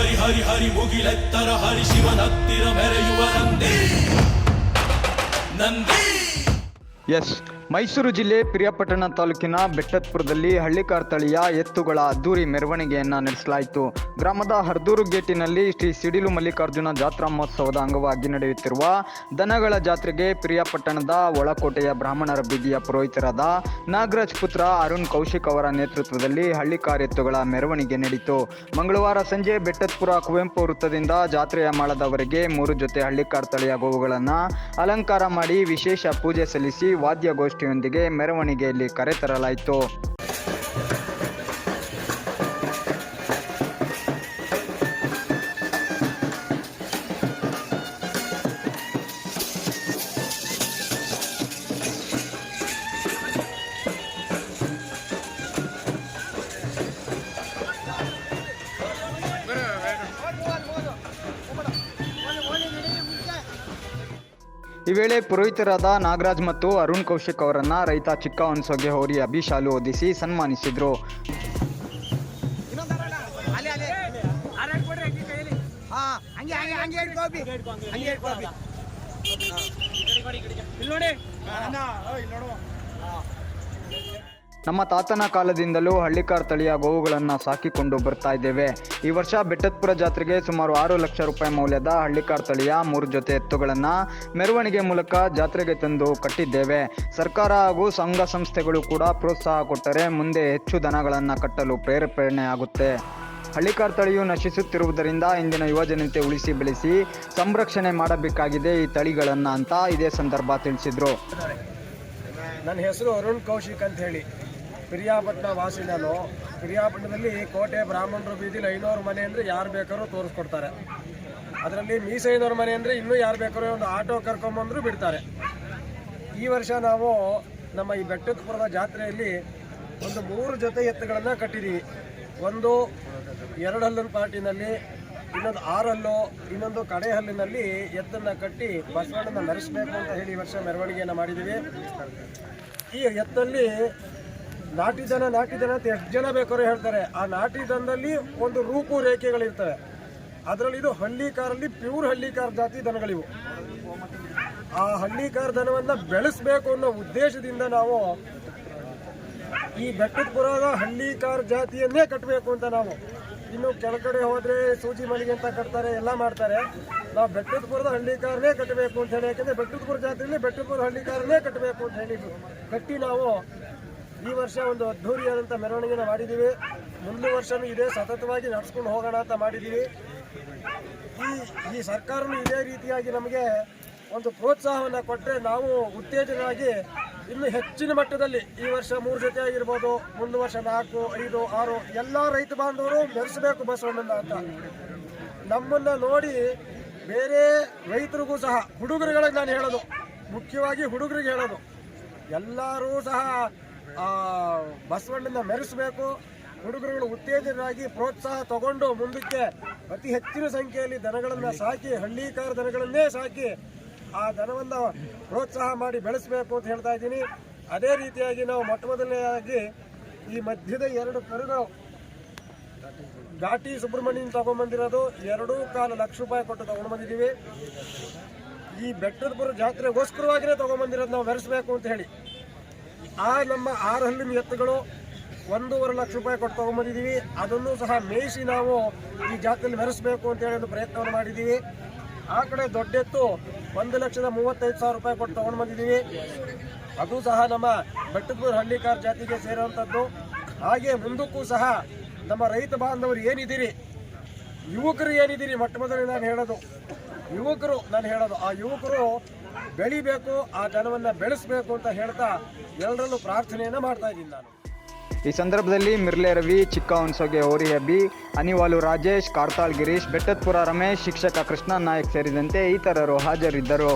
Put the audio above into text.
ಹರಿ ಹರಿ ಹರಿ ಮುಗಿಲೆತ್ತರ ಹರಿ ಶಿವನತ್ತಿರ ಮೆರೆಯುವ ನಂದಿ. ನಂದಿ. ಎಸ್ ಮೈಸೂರು ಜಿಲ್ಲೆ ಪಿರಿಯಾಪಟ್ಟಣ ತಾಲೂಕಿನ ಬೆಟ್ಟತ್ಪುರದಲ್ಲಿ ಹಳ್ಳಿಕಾರ್ ತಳಿಯ ಎತ್ತುಗಳ ಅದ್ದೂರಿ ಮೆರವಣಿಗೆಯನ್ನು ನಡೆಸಲಾಯಿತು. ಗ್ರಾಮದ ಹರ್ದೂರು ಗೇಟಿನಲ್ಲಿ ಶ್ರೀ ಸಿಡಿಲು ಮಲ್ಲಿಕಾರ್ಜುನ ಜಾತ್ರಾ ಮಹೋತ್ಸವದ ಅಂಗವಾಗಿ ನಡೆಯುತ್ತಿರುವ ದನಗಳ ಜಾತ್ರೆಗೆ ಪಿರಿಯಾಪಟ್ಟಣದ ಒಳಕೋಟೆಯ ಬ್ರಾಹ್ಮಣರ ಬೀದಿಯ ಪುರೋಹಿತರಾದ ನಾಗರಾಜ್ ಪುತ್ರ ಅರುಣ್ ಕೌಶಿಕ್ ಅವರ ನೇತೃತ್ವದಲ್ಲಿ ಹಳ್ಳಿಕಾರ್ ಎತ್ತುಗಳ ಮೆರವಣಿಗೆ ನಡೆಯಿತು ಮಂಗಳವಾರ ಸಂಜೆ ಬೆಟ್ಟತ್ಪುರ ಕುವೆಂಪು ವೃತ್ತದಿಂದ ಜಾತ್ರೆಯ ಮಾಳದವರೆಗೆ ಮೂರು ಜೊತೆ ಹಳ್ಳಿಕಾರ್ ತಳಿಯ ಗೋವುಗಳನ್ನು ಅಲಂಕಾರ ಮಾಡಿ ವಿಶೇಷ ಪೂಜೆ ಸಲ್ಲಿಸಿ ವಾದ್ಯಗೋಷ್ಠಿಯೊಂದಿಗೆ ಮೆರವಣಿಗೆಯಲ್ಲಿ ಕರೆತರಲಾಯಿತು. ಈ ವೇಳೆ ಪುರೋಹಿತರಾದ ನಾಗರಾಜ್ ಮತ್ತು ಅರುಣ್ ಕೌಶಿಕ್ ಅವರನ್ನ ರೈತ ಚಿಕ್ಕ ಹೊನ್ಸೋಗೆ ಹೋರಿ ಅಭಿಶಾಲು ಹೊದಿಸಿ ಸನ್ಮಾನಿಸಿದರು. ನೋಡಿ. ಅಣ್ಣ ಓಯ್ ನೋಡುವ. ನಮ್ಮ ತಾತನ ಕಾಲದಿಂದಲೂ ಹಳ್ಳಿಕಾರ್ ತಳಿಯ ಗೋವುಗಳನ್ನು ಸಾಕಿಕೊಂಡು ಬರ್ತಾ ಇದ್ದೇವೆ. ಈ ವರ್ಷ ಬೆಟ್ಟದಪುರ ಜಾತ್ರೆಗೆ ಸುಮಾರು ಆರು ಲಕ್ಷ ರೂಪಾಯಿ ಮೌಲ್ಯದ ಹಳ್ಳಿಕಾರ್ ತಳಿಯ ಮೂರು ಜೊತೆ ಎತ್ತುಗಳನ್ನು ಮೆರವಣಿಗೆ ಮೂಲಕ ಜಾತ್ರೆಗೆ ತಂದು ಕಟ್ಟಿದ್ದೇವೆ. ಸರ್ಕಾರ ಹಾಗೂ ಸಂಘ ಸಂಸ್ಥೆಗಳು ಕೂಡ ಪ್ರೋತ್ಸಾಹ ಕೊಟ್ಟರೆ ಮುಂದೆ ಹೆಚ್ಚು ದನಗಳನ್ನು ಕಟ್ಟಲು ಪ್ರೇರೇಪಣೆ ಆಗುತ್ತೆ. ಹಳ್ಳಿಕಾರ್ ತಳಿಯು ನಶಿಸುತ್ತಿರುವುದರಿಂದ ಇಂದಿನ ಯುವಜನತೆ ಉಳಿಸಿ ಬೆಳೆಸಿ ಸಂರಕ್ಷಣೆ ಮಾಡಬೇಕಾಗಿದೆ ಈ ತಳಿಗಳನ್ನು ಅಂತ ಇದೇ ಸಂದರ್ಭ ತಿಳಿಸಿದರು. ನನ್ನ ಹೆಸರು ಅರುಣ್ ಕೌಶಿಕ್ ಅಂತ ಹೇಳಿ. ಪಿರಿಯಾಪಟ್ಟಣ ವಾಸಿ ನಾನು ಪಿರಿಯಾಪಟ್ಟಣದಲ್ಲಿ ಕೋಟೆ ಬ್ರಾಹ್ಮಣರು ಬೀದಿಲಿ ಐನೂರು ಮನೆ ಅಂದರೆ ಯಾರು ಬೇಕಾದ್ರೂ ತೋರಿಸ್ಕೊಡ್ತಾರೆ. ಅದರಲ್ಲಿ ಮೀಸೈನವ್ರ ಮನೆ ಅಂದರೆ ಇನ್ನೂ ಯಾರು ಬೇಕಾದ್ರೂ ಒಂದು ಆಟೋ ಕರ್ಕೊಂಬಂದರೂ ಬಿಡ್ತಾರೆ. ಈ ವರ್ಷ ನಾವು ನಮ್ಮ ಈ ಬೆಟ್ಟದಪುರದ ಜಾತ್ರೆಯಲ್ಲಿ ಒಂದು ಮೂರು ಜೊತೆ ಎತ್ತುಗಳನ್ನು ಕಟ್ಟಿದ್ದೀವಿ ಒಂದು ಎರಡು ಹಲ್ಲಿನ ಪಾರ್ಟಿನಲ್ಲಿ, ಇನ್ನೊಂದು ಆರಲ್ಲು ಇನ್ನೊಂದು ಕಡೆ ಹಲ್ಲಿನಲ್ಲಿ ಎತ್ತನ್ನು ಕಟ್ಟಿ ಬಸವಣ್ಣನ ನರೆಸಬೇಕು ಅಂತ ಹೇಳಿ ಈ ವರ್ಷ ಮೆರವಣಿಗೆಯನ್ನು ಮಾಡಿದ್ದೀವಿ ಈ ಎತ್ತಲ್ಲಿ ನಾಟಿ ದನ ನಾಟಿ ದನ ಅಂತ ಎಷ್ಟು ಜನ ಬೇಕಾದ್ರೂ ಹೇಳ್ತಾರೆ. ಆ ನಾಟಿ ದನದಲ್ಲಿ ಒಂದು ರೂಪು ರೇಖೆಗಳಿರ್ತವೆ. ಅದರಲ್ಲಿ ಇದು ಹಳ್ಳಿಕಾರಲ್ಲಿ ಪ್ಯೂರ್ ಹಳ್ಳಿಕಾರ ಜಾತಿ ದನಗಳಿವು. ಆ ಹಳ್ಳಿಕಾರ ದನವನ್ನು ಬೆಳೆಸಬೇಕು ಅನ್ನೋ ಉದ್ದೇಶದಿಂದ ನಾವು ಈ ಬೆಟ್ಟದಪುರದ ಹಳ್ಳಿಕಾರ ಜಾತಿಯನ್ನೇ ಕಟ್ಟಬೇಕು ಅಂತ ನಾವು. ಇನ್ನು ಕೆಳಗಡೆ ಹೋದರೆ ಸೂಜಿ ಮಳಿಗೆ ಅಂತ ಕಟ್ತಾರೆ, ಎಲ್ಲ ಮಾಡ್ತಾರೆ. ನಾವು ಬೆಟ್ಟದಪುರದ ಹಳ್ಳಿಕಾರನೇ ಕಟ್ಟಬೇಕು ಅಂತ ಹೇಳಿ, ಯಾಕಂದ್ರೆ ಬೆಟ್ಟದಪುರ ಜಾತ್ರೆಯಲ್ಲಿ ಬೆಟ್ಟದಪುರ ಹಳ್ಳಿಕಾರನೇ ಕಟ್ಟಬೇಕು ಅಂತ ಹೇಳಿ ಕಟ್ಟಿ ನಾವು ಈ ವರ್ಷ ಒಂದು ಅದ್ಧೂರಿಯಾದಂಥ ಮೆರವಣಿಗೆನ ಮಾಡಿದ್ದೀವಿ. ಮುಂದಿನ ವರ್ಷವೂ ಇದೇ ಸತತವಾಗಿ ನಡೆಸ್ಕೊಂಡು ಹೋಗೋಣ ಅಂತ ಮಾಡಿದ್ದೀವಿ. ಈ ಈ ಸರ್ಕಾರನು ಇದೇ ರೀತಿಯಾಗಿ ನಮಗೆ ಒಂದು ಪ್ರೋತ್ಸಾಹವನ್ನು ಕೊಟ್ಟರೆ ನಾವು ಉತ್ತೇಜನವಾಗಿ ಇನ್ನು ಹೆಚ್ಚಿನ ಮಟ್ಟದಲ್ಲಿ ಈ ವರ್ಷ ಮೂರು ಜೊತೆ ಆಗಿರ್ಬೋದು, ಮುಂದಿನ ವರ್ಷ ನಾಲ್ಕು, ಐದು, ಆರು ಎಲ್ಲ ರೈತ ಬಾಂಧವರು ಬೆರೆಸಬೇಕು ಬಸವಣ್ಣನ ಅಂತ ನಮ್ಮನ್ನು ನೋಡಿ ಬೇರೆ ರೈತರಿಗೂ ಸಹ, ಹುಡುಗರುಗಳಿಗೆ ನಾನು ಹೇಳೋದು, ಮುಖ್ಯವಾಗಿ ಹುಡುಗರಿಗೆ ಹೇಳೋದು, ಎಲ್ಲರೂ ಸಹ ಬಸವಣ್ಣನ ಮೆರೆಸಬೇಕು. ಹುಡುಗರುಗಳು ಉತ್ತೇಜನರಾಗಿ ಪ್ರೋತ್ಸಾಹ ತಗೊಂಡು ಮುಂದಕ್ಕೆ ಅತಿ ಹೆಚ್ಚಿನ ಸಂಖ್ಯೆಯಲ್ಲಿ ದನಗಳನ್ನು ಸಾಕಿ, ಹಳ್ಳಿಕಾರ ದನಗಳನ್ನೇ ಸಾಕಿ ಆ ದನವನ್ನು ಪ್ರೋತ್ಸಾಹ ಮಾಡಿ ಬೆಳೆಸಬೇಕು ಅಂತ ಹೇಳ್ತಾ ಇದ್ದೀನಿ. ಅದೇ ರೀತಿಯಾಗಿ ನಾವು ಮೊಟ್ಟ ಮೊದಲನೆಯಾಗಿ ಈ ಮಧ್ಯದ ಎರಡು ಕರುಗಳು ಘಾಟಿ ಸುಬ್ರಹ್ಮಣ್ಯನ ತಗೊಂಡ್ಬಂದಿರೋದು ಎರಡೂ ಕಾಲು ಲಕ್ಷ ರೂಪಾಯಿ ಕೊಟ್ಟು ತಗೊಂಡು ಬಂದಿದ್ದೀವಿ ಈ ಬೆಟ್ಟದಪುರ ಜಾತ್ರೆಗೋಸ್ಕರವಾಗಿಯೇ ತಗೊಂಡ್ಬಂದಿರೋದು ನಾವು ಮೆರೆಸಬೇಕು ಅಂತ ಹೇಳಿ. ಆ ನಮ್ಮ ಆರು ಹಲ್ಲಿನ ಎತ್ತುಗಳು ಒಂದೂವರೆ ಲಕ್ಷ ರೂಪಾಯಿ ಕೊಟ್ಟು ತೊಗೊಂಬಂದಿದ್ದೀವಿ. ಅದನ್ನು ಸಹ ಮೇಯಿಸಿ ನಾವು ಈ ಜಾತ್ರೆಯಲ್ಲಿ ಮೆರೆಸಬೇಕು ಅಂತ ಹೇಳಿ ಒಂದು ಪ್ರಯತ್ನವನ್ನು ಮಾಡಿದ್ದೀವಿ. ಆ ಕಡೆ ದೊಡ್ಡ ಎತ್ತು ಒಂದು ಲಕ್ಷದ ಮೂವತ್ತೈದು ಸಾವಿರ ರೂಪಾಯಿ ಕೊಟ್ಟು ತೊಗೊಂಡು ಬಂದಿದ್ದೀವಿ ಅದು ಸಹ ನಮ್ಮ ಬೆಟ್ಟದೂರು ಹಳ್ಳಿಕಾರ್ ಜಾತಿಗೆ ಸೇರುವಂಥದ್ದು. ಹಾಗೆ ಮುಂದಕ್ಕೂ ಸಹ ನಮ್ಮ ರೈತ ಬಾಂಧವರು ಏನಿದ್ದೀರಿ? ಯುವಕರು ಏನಿದ್ದೀರಿ? ಮೊಟ್ಟ ಮೊದಲೇ ನಾನು ಹೇಳೋದು. ಯುವಕರು, ನಾನು ಹೇಳೋದು. ಆ ಯುವಕರು ಬೆಳಿಬೇಕು, ಆ ಜನವನ್ನ ಬೆಳೆಸಬೇಕು ಅಂತ ಹೇಳ್ತಾ ಎಲ್ಲರಲ್ಲೂ ಪ್ರಾರ್ಥನೆಯನ್ನ ಮಾಡ್ತಾ ಇದ್ದೀನಿ ನಾನು. ಈ ಸಂದರ್ಭದಲ್ಲಿ ಮಿರ್ಲೆ ರವಿ, ಚಿಕ್ಕ ಹುಣಸೋಗೆ ಹೋರಿ ಅಬ್ಬಿ, ಅನಿವಾಲು ರಾಜೇಶ್, ಕಾರ್ತಾಳ್ ಗಿರೀಶ್, ಬೆಟ್ಟತ್ಪುರ ರಮೇಶ್, ಶಿಕ್ಷಕ ಕೃಷ್ಣ ನಾಯಕ್ ಸೇರಿದಂತೆ ಇತರರು ಹಾಜರಿದ್ದರು.